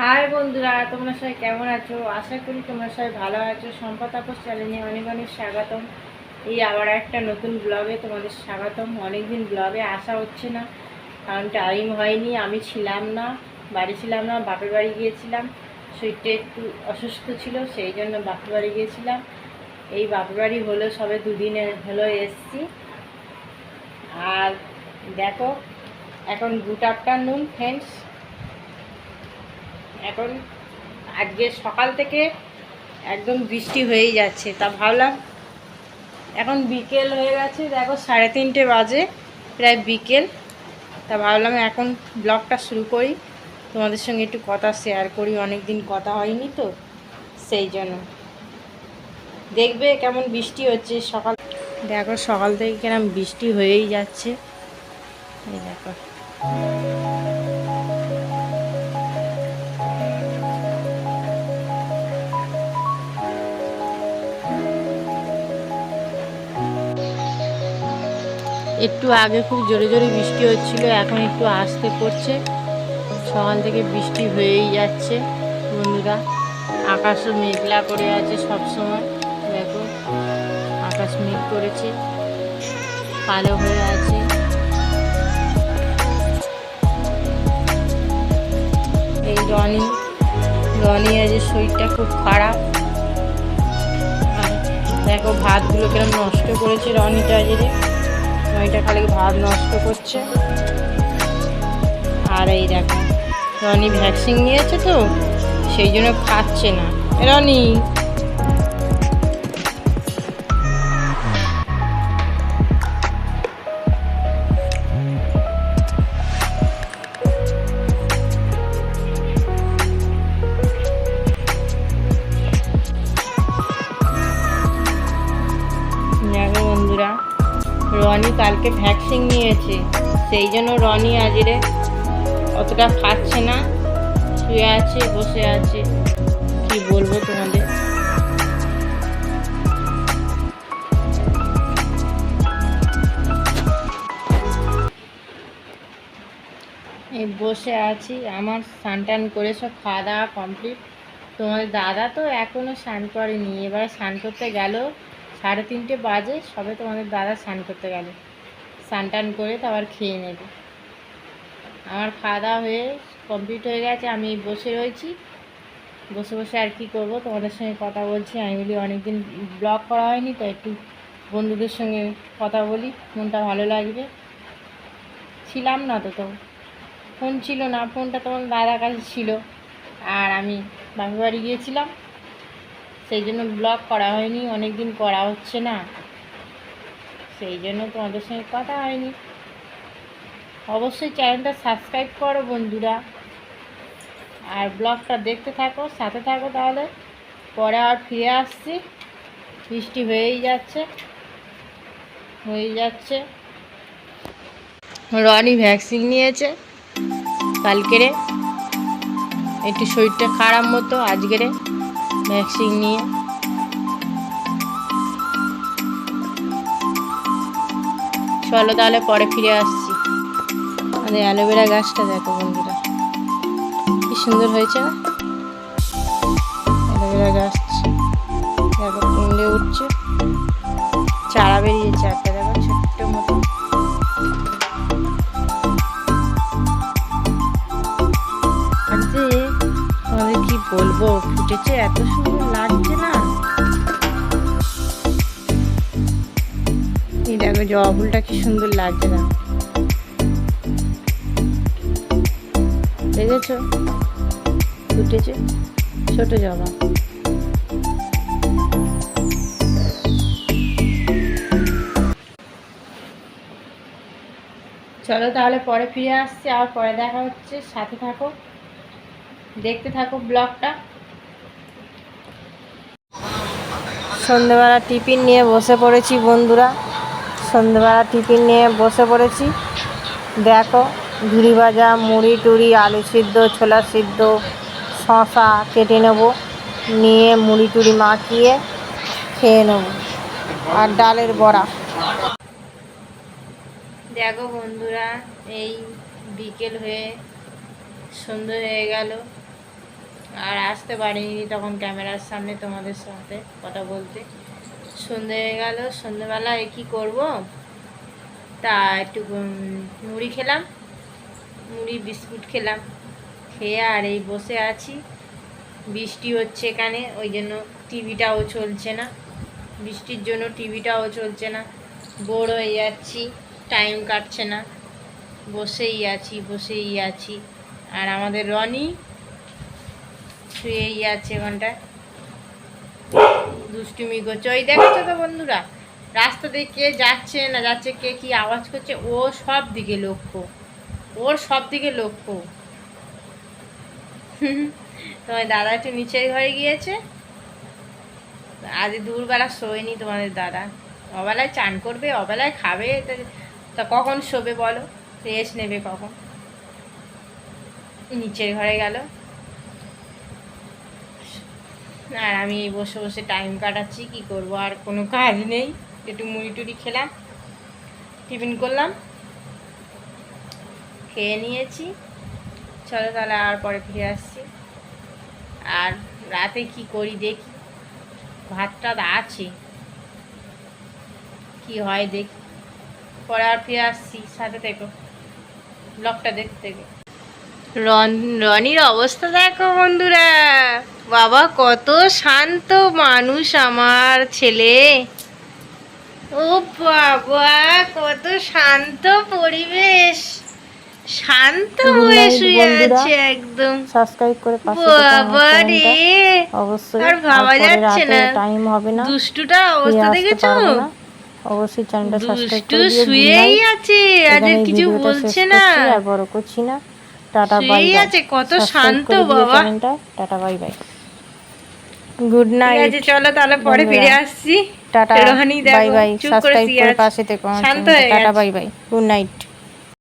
High বন্ধুরা, তোমরা সবাই কেমন আছো? আশা করি তোমরা সবাই ভালো আছো। সম্পদ আপস চ্যানেলে অনেক অনেক স্বাগতম। এই আবার একটা নতুন ব্লগে তোমাদের স্বাগতম। অনেকদিন ব্লগে আসা হচ্ছে না, কারণ টাইম হয়নি, আমি ছিলাম না, বাড়ি ছিলাম না, বাপের বাড়ি গিয়েছিলাম। শরীরটা একটু অসুস্থ ছিল, সেই জন্য বাপের বাড়ি গিয়েছিলাম। এই বাপের বাড়ি হলো, সবে দুদিনে হলো এসছি। আর দেখো, এখন গুড আফটারনুন ফ্রেন্ডস এখন আজকে সকাল থেকে একদম বৃষ্টি হয়েই যাচ্ছে, তা ভাবলাম এখন বিকেল হয়ে গেছে, দেখো সাড়ে তিনটে বাজে, প্রায় বিকেল, তা ভাবলাম এখন ব্লগটা শুরু করি। তোমাদের সঙ্গে একটু কথা শেয়ার করি অনেক দিন কথা হয়নি তো, সেই জন্য। দেখবে কেমন বৃষ্টি হচ্ছে সকাল। দেখো সকাল থেকে কেরম বৃষ্টি হয়েই যাচ্ছে, এই দেখো। একটু আগে খুব জোরে জোরে বৃষ্টি হচ্ছিল, এখন একটু আসতে পড়ছে। সকাল থেকে বৃষ্টি হয়েই যাচ্ছে বন্ধুরা। আকাশও মেঘলা করে আছে সব সময় দেখো, আকাশ মেঘ করেছে, কালো হয়ে আছে। এই রনি রনি আছে শরীরটা খুব খারাপ। দেখো, ভাতগুলো কিরম নষ্ট করেছে রনিটা আজকে রনিটা খালি ভাত নষ্ট করছে। আর এই দেখো, রনি ভ্যাকসিন নিয়েছে তো, সেই জন্য খাচ্ছে না। রনি! রনি কালকে ভ্যাকসিন নিয়েছে। সেই জন্য রনি আজরে অতটা খাচ্ছে না। শুয়ে আছে, বসে আছে। কি বলব তোমাদের? এই বসে আছি, আমার স্নান টান করে সব খাওয়া দাওয়া কমপ্লিট তোমার দাদা তো এখনও স্নান করেনি, এবার স্নান করতে গেল। সাড়ে তিনটে বাজে, সবে তোমাদের দাদা স্নান করতে গেল। স্নান টান করে তারপর খেয়ে নেবে। আমার খাওয়া দাওয়া হয়ে কমপ্লিট হয়ে গেছে, আমি বসে রয়েছি। বসে বসে আর কি করব, তোমাদের সঙ্গে কথা বলছি। আমি বলি অনেকদিন ব্লগ করা হয়নি তো একটু বন্ধুদের সঙ্গে কথা বলি, মনটা ভালো লাগবে। ছিলাম না তো তো। ফোন ছিল না, ফোনটা তোমার দাদার কাছে ছিল। আর আমি বাপের বাড়ি গিয়েছিলাম। সেই জন্য ব্লগ করা হয়নি অনেক দিন করা হচ্ছে না। সেই জন্য তোমাদের সঙ্গে কথা হয়নি। অবশ্যই চ্যানেলটা সাবস্ক্রাইব করো বন্ধুরা। আর ব্লগটা দেখতে থাকো, সাথে থাকো তাহলে। পরে আর ফিরে আসছি। বৃষ্টি হয়েই যাচ্ছে। হয়ে যাচ্ছে। রনি ভ্যাকসিন নিয়েছে কালকেরে। একটু শরীরটা খারাপ মতো, আজকেরে। ভ্যাকসিন নিয়ে। চলো তাহলে পরে ফিরে আসছি। আমাদের অ্যালোভেরা গাছটা দেখো বন্ধুরা। কি সুন্দর হয়েছে না? অ্যালোভেরা গাছ। কি ফুটেছে, এত সুন্দর লাগছে না? এই দেখো, জবা ফুলটা কি সুন্দর লাগছে না। দেখেছ? ফুটেছে, ছোট জবা। চলো তাহলে পরে ফিরে আসছি আর পরে দেখা হচ্ছে। সাথে থাকো, দেখতে থাকো ব্লগটা। সন্ধেবেলা টিফিন নিয়ে বসে পড়েছি বন্ধুরা। সন্ধেবেলা টিফিন নিয়ে বসে পড়েছি। দেখো, ঝুড়ি ভাজা, মুড়ি টুড়ি, আলু সিদ্ধ, ছোলা সিদ্ধ শশা কেটে নেব। নিয়ে মুড়ি টুড়ি মাখিয়ে খেয়ে নেব। আর ডালের বড়া। দেখো বন্ধুরা, এই বিকেল হয়ে সন্ধ্যে হয়ে গেল। আর আসতে পারিনি তখন ক্যামেরার সামনে তোমাদের সাথে কথা বলতে। সন্ধে হয়ে গেল, সন্ধেবেলায় কী করব? তা একটু মুড়ি খেলাম, মুড়ি, বিস্কুট খেলাম, খেয়ে আর এই বসে আছি। বৃষ্টি হচ্ছে এখানে, ওই জন্য টিভিটাও চলছে না। বৃষ্টির জন্য টিভিটাও চলছে না। বোর হয়ে যাচ্ছি টাইম কাটছে না। বসেই আছি বসেই আছি। আর আমাদের রনি শুয়েই আছে ওখানটায় দুষ্টুমি করছে। ওই দেখছ তো বন্ধুরা, রাস্তা দিয়ে কে যাচ্ছে না যাচ্ছে, কে কি আওয়াজ করছে, ও সব দিকে লক্ষ্য। ওর সব দিকে লক্ষ্য। তোমার দাদা একটু নিচের ঘরে গিয়েছে। আজ দুপুরবেলা শোয়নি তোমাদের দাদা। অবেলায় চান করবে, অবেলায় খাবে, তা কখন শোবে বলো? রেস্ট নেবে কখন? নিচের ঘরে গেল। আর আমি বসে বসে টাইম কাটাচ্ছি, কি করব? আর কোনো কাজ নেই। একটু মুড়ি টুড়ি খেলাম, টিফিন করলাম, খেয়ে নিয়েছি। চলো তাহলে আর পরে ফিরে আসছি। আর রাতে কি করি দেখি? ভাতটা আছে। কি হয় দেখি। পরে আর ফিরে আসছি সাথে থেকো। ব্লগটা দেখতে রন, রনির অবস্থা দেখো বন্ধুরা। বাবা কত শান্ত মানুষ আমার ছেলে। ও বাবা কত শান্ত পরিবেশ। শান্ত হয়ে শুয়ে আছে একদম। সাবস্ক্রাইব করে পাশে বাবা রে অবশ্যই আর ভাবা যাচ্ছে না। টাইম হবে না। দুষ্টুটা অবস্থা দেখেছ? অবশ্যই চ্যানেলটা সাবস্ক্রাইব করে দিও শুয়েই আছে আজ কিছু বলছে না। আর বড় করছি না। টাটা বাই বাই আছে কত শান্ত বাবা। Tata bye bye good night চলো তাহলে পরে ফিরে আসছি। Tata. Rohani bye bye subscribe করে পাশে থেকো tata bye bye good night